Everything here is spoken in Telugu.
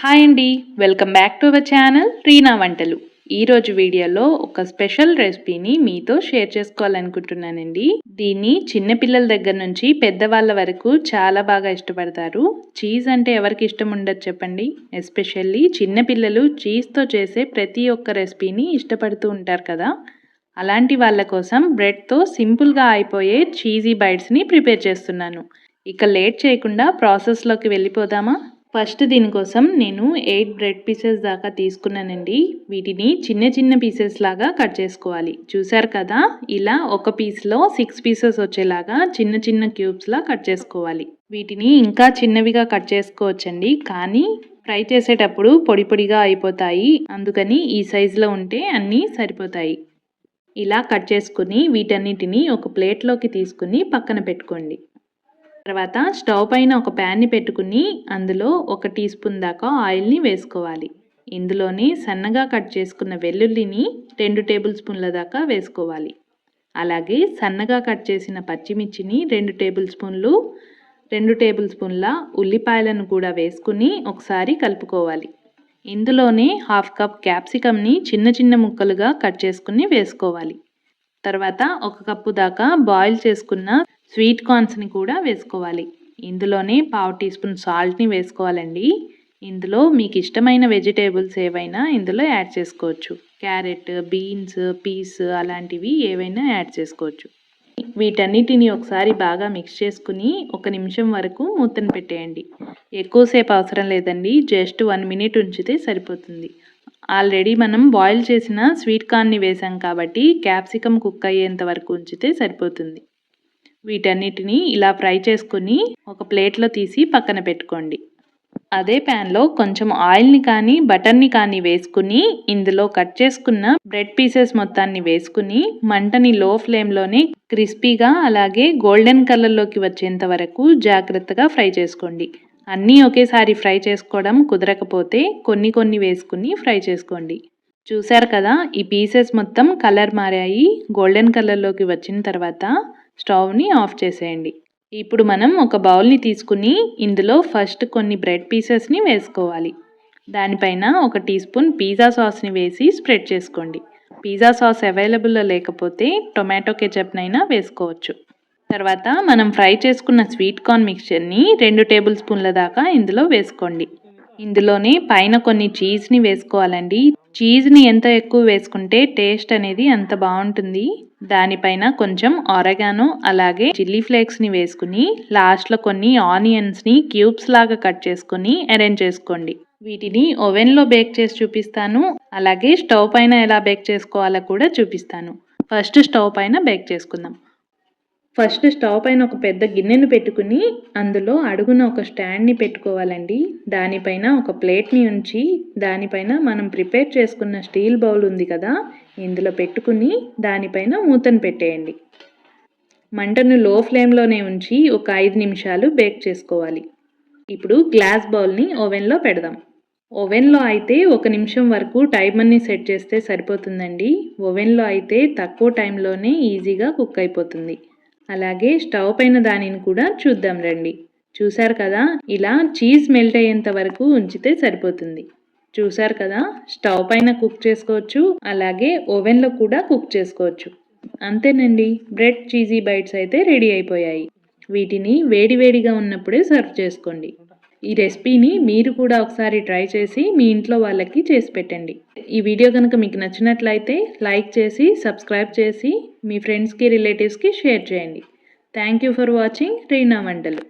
హాయ్ అండి welcome back to our channel Reena వంటలు. ఈరోజు వీడియోలో ఒక స్పెషల్ రెసిపీని మీతో షేర్ చేసుకోవాలనుకుంటున్నానండి. దీన్ని చిన్నపిల్లల దగ్గర నుంచి పెద్దవాళ్ళ వరకు చాలా బాగా ఇష్టపడతారు. చీజ్ అంటే ఎవరికి ఇష్టం ఉండదు చెప్పండి. ఎస్పెషల్లీ చిన్నపిల్లలు చీజ్తో చేసే ప్రతి ఒక్క రెసిపీని ఇష్టపడుతూ ఉంటారు కదా. అలాంటి వాళ్ళ కోసం బ్రెడ్తో సింపుల్గా అయిపోయే చీజీ బైట్స్ని ప్రిపేర్ చేస్తున్నాను. ఇక లేట్ చేయకుండా ప్రాసెస్లోకి వెళ్ళిపోదామా? ఫస్ట్ దీనికోసం నేను ఎయిట్ బ్రెడ్ పీసెస్ దాకా తీసుకున్నానండి. వీటిని చిన్న చిన్న పీసెస్ లాగా కట్ చేసుకోవాలి. చూసారు కదా ఇలా ఒక పీస్లో సిక్స్ పీసెస్ వచ్చేలాగా చిన్న చిన్న క్యూబ్స్లా కట్ చేసుకోవాలి. వీటిని ఇంకా చిన్నవిగా కట్ చేసుకోవచ్చండి. కానీ ఫ్రై చేసేటప్పుడు పొడి పొడిగా అయిపోతాయి. అందుకని ఈ సైజులో ఉంటే అన్నీ సరిపోతాయి. ఇలా కట్ చేసుకుని వీటన్నిటిని ఒక ప్లేట్లోకి తీసుకుని పక్కన పెట్టుకోండి. తర్వాత స్టవ్ పైన ఒక ప్యాన్ని పెట్టుకుని అందులో ఒక టీ స్పూన్ దాకా ఆయిల్ని వేసుకోవాలి. ఇందులోని సన్నగా కట్ చేసుకున్న వెల్లుల్లిని రెండు టేబుల్ స్పూన్ల దాకా వేసుకోవాలి. అలాగే సన్నగా కట్ చేసిన పచ్చిమిర్చిని రెండు టేబుల్ స్పూన్లు రెండు టేబుల్ స్పూన్ల ఉల్లిపాయలను కూడా వేసుకుని ఒకసారి కలుపుకోవాలి. ఇందులోనే హాఫ్ కప్ క్యాప్సికమ్ని చిన్న చిన్న ముక్కలుగా కట్ చేసుకుని వేసుకోవాలి. తర్వాత ఒక కప్పు దాకా బాయిల్ చేసుకున్న స్వీట్ కార్న్స్ని కూడా వేసుకోవాలి. ఇందులోనే పావు టీ స్పూన్ సాల్ట్ని వేసుకోవాలండి. ఇందులో మీకు ఇష్టమైన వెజిటేబుల్స్ ఏవైనా ఇందులో యాడ్ చేసుకోవచ్చు. క్యారెట్ బీన్స్ పీస్ అలాంటివి ఏవైనా యాడ్ చేసుకోవచ్చు. వీటన్నిటిని ఒకసారి బాగా మిక్స్ చేసుకుని ఒక నిమిషం వరకు మూతను పెట్టేయండి. ఎక్కువసేపు అవసరం లేదండి. జస్ట్ వన్ మినిట్ ఉంచితే సరిపోతుంది. ఆల్రెడీ మనం బాయిల్ చేసిన స్వీట్ కార్న్ని వేసాం కాబట్టి క్యాప్సికమ్ కుక్ అయ్యేంత వరకు ఉంచితే సరిపోతుంది. వీటన్నిటిని ఇలా ఫ్రై చేసుకుని ఒక ప్లేట్లో తీసి పక్కన పెట్టుకోండి. అదే ప్యాన్లో కొంచెం ఆయిల్ని కానీ బటర్ని కానీ వేసుకుని ఇందులో కట్ చేసుకున్న బ్రెడ్ పీసెస్ మొత్తాన్ని వేసుకుని మంటని లో ఫ్లేమ్లోనే క్రిస్పీగా అలాగే గోల్డెన్ కలర్లోకి వచ్చేంత వరకు జాగ్రత్తగా ఫ్రై చేసుకోండి. అన్నీ ఒకేసారి ఫ్రై చేసుకోవడం కుదరకపోతే కొన్ని కొన్ని వేసుకుని ఫ్రై చేసుకోండి. చూశారు కదా ఈ పీసెస్ మొత్తం కలర్ మారాయి గోల్డెన్ కలర్లోకి వచ్చిన తర్వాత స్టవ్ని ఆఫ్ చేసేయండి. ఇప్పుడు మనం ఒక బౌల్ని తీసుకుని ఇందులో ఫస్ట్ కొన్ని బ్రెడ్ పీసెస్ని వేసుకోవాలి. దానిపైన ఒక టీ స్పూన్ పిజ్జా సాస్ని వేసి స్ప్రెడ్ చేసుకోండి. పిజ్జా సాస్ అవైలబుల్లో లేకపోతే టొమాటో కెచప్నైనా వేసుకోవచ్చు. తర్వాత మనం ఫ్రై చేసుకున్న స్వీట్ కార్న్ మిక్చర్ని రెండు టేబుల్ స్పూన్ల దాకా ఇందులో వేసుకోండి. ఇందులోనే పైన కొన్ని చీజ్ని వేసుకోవాలండి. చీజ్ని ఎంత ఎక్కువ వేసుకుంటే టేస్ట్ అనేది అంత బాగుంటుంది. దానిపైన కొంచెం ఆరగానో అలాగే చిల్లీ ఫ్లేక్స్ని వేసుకుని లాస్ట్లో కొన్ని ఆనియన్స్ని క్యూబ్స్ లాగా కట్ చేసుకొని అరేంజ్ చేసుకోండి. వీటిని ఓవెన్లో బేక్ చేసి చూపిస్తాను అలాగే స్టవ్ పైన ఎలా బేక్ చేసుకోవాలో కూడా చూపిస్తాను. ఫస్ట్ స్టవ్ పైన బేక్ చేసుకుందాం. ఫస్ట్ స్టవ్ పైన ఒక పెద్ద గిన్నెను పెట్టుకుని అందులో అడుగున ఒక స్టాండ్ని పెట్టుకోవాలండి. దానిపైన ఒక ప్లేట్ని ఉంచి దానిపైన మనం ప్రిపేర్ చేసుకున్న స్టీల్ బౌల్ ఉంది కదా ఇందులో పెట్టుకుని దానిపైన మూతను పెట్టేయండి. మంటను లో ఫ్లేమ్లోనే ఉంచి ఒక ఐదు నిమిషాలు బేక్ చేసుకోవాలి. ఇప్పుడు గ్లాస్ బౌల్ని ఓవెన్లో పెడదాం. ఓవెన్లో అయితే ఒక నిమిషం వరకు టైమర్ని సెట్ చేస్తే సరిపోతుందండి. ఓవెన్లో అయితే తక్కువ టైంలోనే ఈజీగా కుక్ అయిపోతుంది. అలాగే స్టవ్ పైన దానిని కూడా చూద్దాం రండి. చూశారు కదా? ఇలా చీజ్ మెల్ట్ అయ్యేంత వరకు ఉంచితే సరిపోతుంది. చూశారు కదా? స్టవ్ పైన కుక్ చేసుకోవచ్చు అలాగే ఓవెన్లో కూడా కుక్ చేసుకోవచ్చు. అంతేనండి. బ్రెడ్ చీజీ బైట్స్ అయితే రెడీ అయిపోయాయి. వీటిని వేడివేడిగా ఉన్నప్పుడే సర్వ్ చేసుకోండి. ఈ రెసిపీని మీరు కూడా ఒకసారి ట్రై చేసి మీ ఇంట్లో వాళ్ళకి చేసి పెట్టండి. ఈ వీడియో కనుక మీకు నచ్చినట్లయితే లైక్ చేసి సబ్స్క్రైబ్ చేసి మీ ఫ్రెండ్స్కి రిలేటివ్స్కి షేర్ చేయండి. Thank you for watching Reena వంటలు.